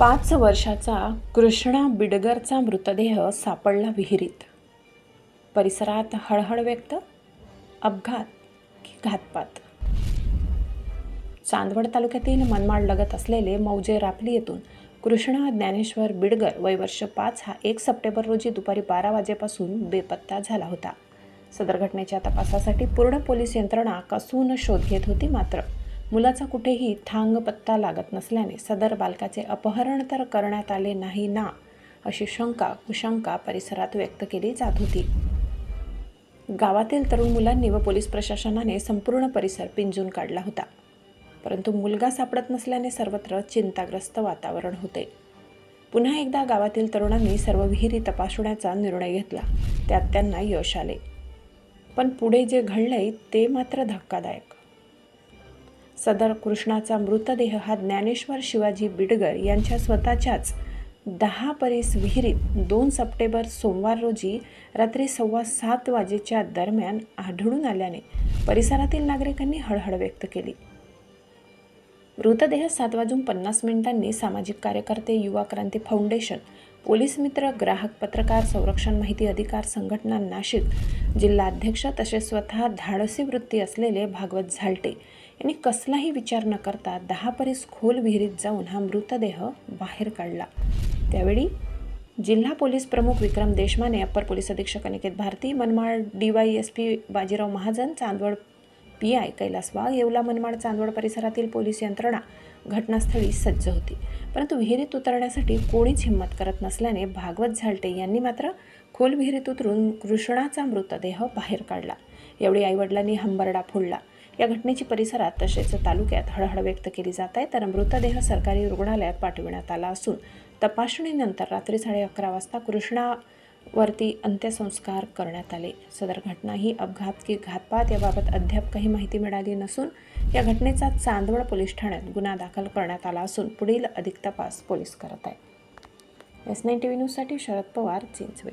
पाच वर्षाचा कृष्णा बिडगरचा मृतदेह सापडला विहिरीत. परिसरात हळहळ व्यक्त अपघात की घातपात. चांदवड तालुक्यातील मनमाड लगत असलेले मौजे रापली येथून कृष्णा ज्ञानेश्वर बिडगर वयवर्ष पाच हा एक सप्टेंबर रोजी दुपारी बारा वाजेपासून बेपत्ता झाला होता. सदर घटनेच्या तपासासाठी पूर्ण पोलीस यंत्रणा कसून शोध घेत होती मात्र मुलाचा कुठेही थांग पत्ता लागत नसल्याने सदर बालकाचे अपहरण तर करण्यात आले नाही ना अशी शंका कुशंका परिसरात व्यक्त केली जात होती. गावातील तरुण मुलांनी व पोलीस प्रशासनाने संपूर्ण परिसर पिंजून काढला होता. परंतु मुलगा सापडत नसल्याने सर्वत्र चिंताग्रस्त वातावरण होते. पुन्हा एकदा गावातील तरुणांनी सर्व विहिरी तपासण्याचा निर्णय घेतला. त्यात त्यांना यश आले. पण पुढे जे घडलंय ते मात्र धक्कादायक. सदर कृष्णाचा मृतदेह हा ज्ञानेश्वर शिवाजी बिडगर यांच्या स्वतःच्याच दहा परीस विहिरीत दोन सप्टेंबर सोमवार रोजी रात्री सव्वा सात वाजेच्या दरम्यान आढळून आल्याने परिसरातील नागरिकांनी हळहळ व्यक्त केली. मृतदेह सात वाजून पन्नास मिनिटांनी सामाजिक कार्यकर्ते युवा क्रांती फाउंडेशन पोलीस मित्र ग्राहक पत्रकार संरक्षण माहिती अधिकार संघटना नाशिक जिल्हा अध्यक्ष तसेच स्वतः धाडसी वृत्ती असलेले भागवत झालटे यांनी कसलाही विचार न करता दहा परीस खोल विहिरीत जाऊन हा मृतदेह बाहेर काढला. त्यावेळी जिल्हा पोलीस प्रमुख विक्रम देशमाने अप्पर पोलीस अधीक्षक Aniket Bharati Manmad D Y S P Bajirao Mahajan Chandwad P I Kailas Wagh Yeola Manmad Chandwad परिसरातील पोलीस यंत्रणा घटनास्थळी सज्ज होती. परंतु विहिरीत उतरण्यासाठी कोणीच हिंमत करत नसल्याने भागवत झालटे यांनी मात्र खोल विहिरीत उतरून कृष्णाचा मृतदेह बाहेर काढला. यावेळी आईवडिलांनी हंबरडा फोडला. या घटनेची परिसरात तसेच तालुक्यात हळहळ व्यक्त केली जात आहे. तर मृतदेह सरकारी रुग्णालयात पाठविण्यात आला असून तपासणीनंतर रात्री साडे अकरा वाजता कृष्णावरती अंत्यसंस्कार करण्यात आले. सदर घटना ही अपघात की घातपात याबाबत अद्याप काही माहिती मिळाली नसून या घटनेचा चांदवड पोलीस ठाण्यात गुन्हा दाखल करण्यात आला असून पुढील अधिक तपास पोलीस करत आहेत. एस नाईन टी व्ही न्यूजसाठी शरद पवार चिंचवे